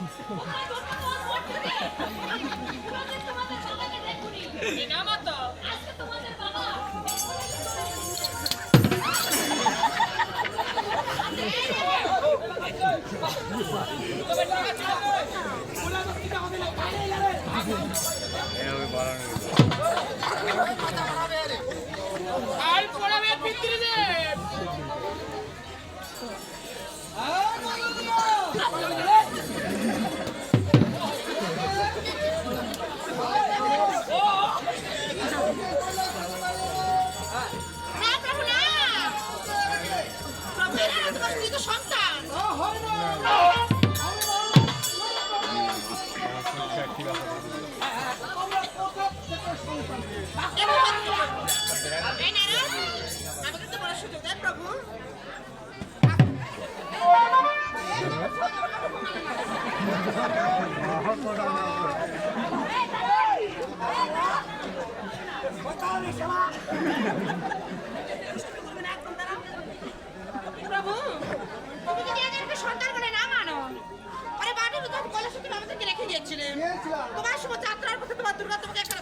আর পড়াবে পিতৃদেব না প্রভু না প্রভু এরা তোমার স্ত্রী তো সন্তান এই নারায়ণ, আমাকে তো বড় সুযোগ দেন প্রভু প্রভু তুমি যদি এদেরকে সন্তান করে না মানো আরে বাড়ির ভিতর কলেজ তুমি আমাদেরকে রেখে দিয়েছিলে তোমার সময় যাত্রার পথে তোমার দুর্গা তোমাকে একটা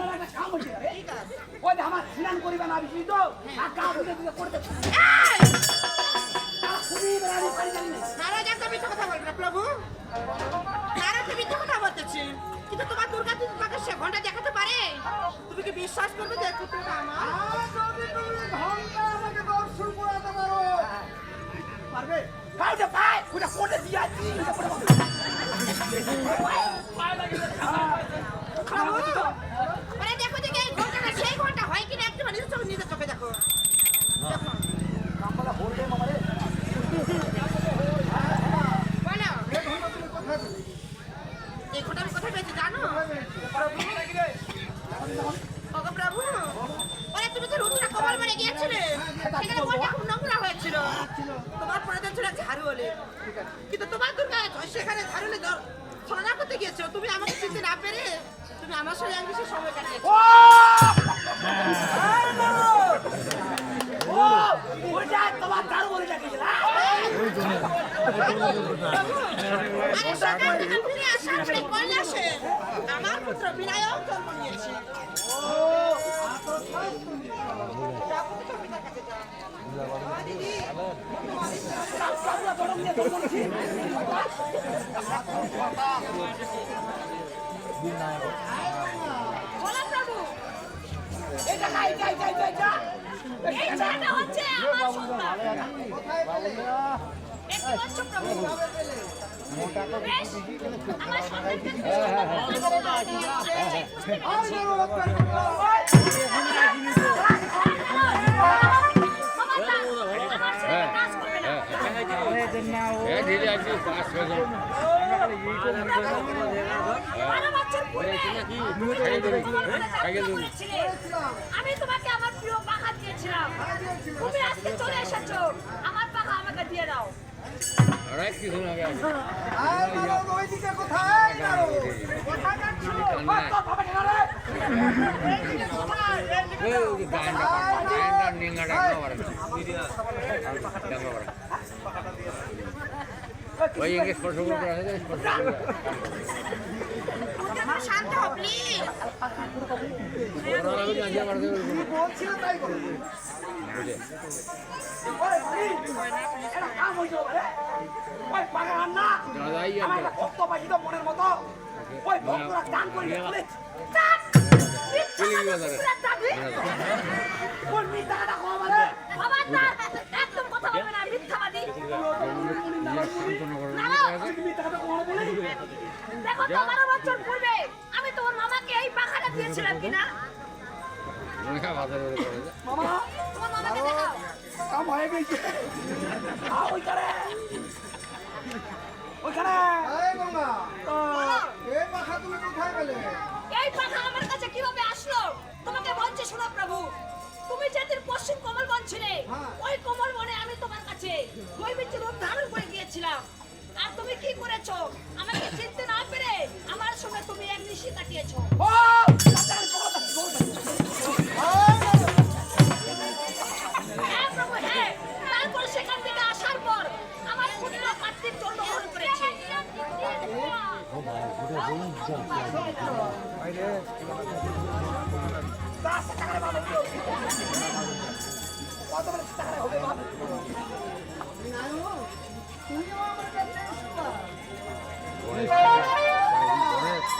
বাস একটা কাম হইছে ওই আমার স্নান করিবা না বিছি তো? আর কাম হইতে দিতে করতে তারা খুবই বেড়ানি পারি জানি না নারাজ একদম মিথ্যা কথা বলবে প্রভু। নারাজ তুমি মিথ্যা কথা বলতেছি। কিন্তু তোমার দুর্গা তুমি তোমাকে সে ঘণ্টা দেখাতে পারে? তুমি কি বিশ্বাস করবে যে পুত্রটা আমার? এই আমি কোথায় পেয়েছি জানো? ওগো প্রভু। ওরে তুমি তো রুটিটা কপাল মেরে গিয়েছিলে সেখানে মনটা খুব নোংরা হয়েছিল। তোমার প্রয়োজন ছিল ঝাড়ু হলে কিন্তু তোমার দুর্গা সেখানে ঝাড়ু হলে ছড়া করতে গিয়েছো তুমি আমাকে চিনতে না পেরে তুমি আমার সঙ্গে এক বেশি সময় কাটিয়েছো ও ও ওইটা তোমার দারু বলে ডাকিছিল আরে সকাল থেকে ফিরে আসার পরে কৈলাসে আমার পুত্র বিনায়ক জন্ম নিয়েছে এটা না এটা এটা এটা এটা এই ছেলেটা হচ্ছে আমার সন্তান। আমি তোমাকে আমার প্রিয় পাখা দিয়েছিলাম। ওই স্পর্শ করে আছে স্পর্শ করে তুমি শান্ত হও প্লিজ মনের মতো ওই ভক্তরা দান করে! একদম কথা বলবে না, মিথ্যাবাদী। দেখো তো হাজার করে করে মামা কাম হয়ে গেছে ওইখানে। ওইখানে। এই পাখা তুমি কোথায় পেলে? এই পাখা আমার কাছে কীভাবে আসলো? তোমাকে বলছে শোনো প্রভু তুমি জাতির পশ্চিম কমলগঞ্জ ছিলে হ্যাঁ। ওই কমল বনে আমি তোমার কাছে দৈবিক রূপ ধারণ করে গিয়েছিলাম। আর তুমি কি করেছ? আমাকে চিনতে গণেশ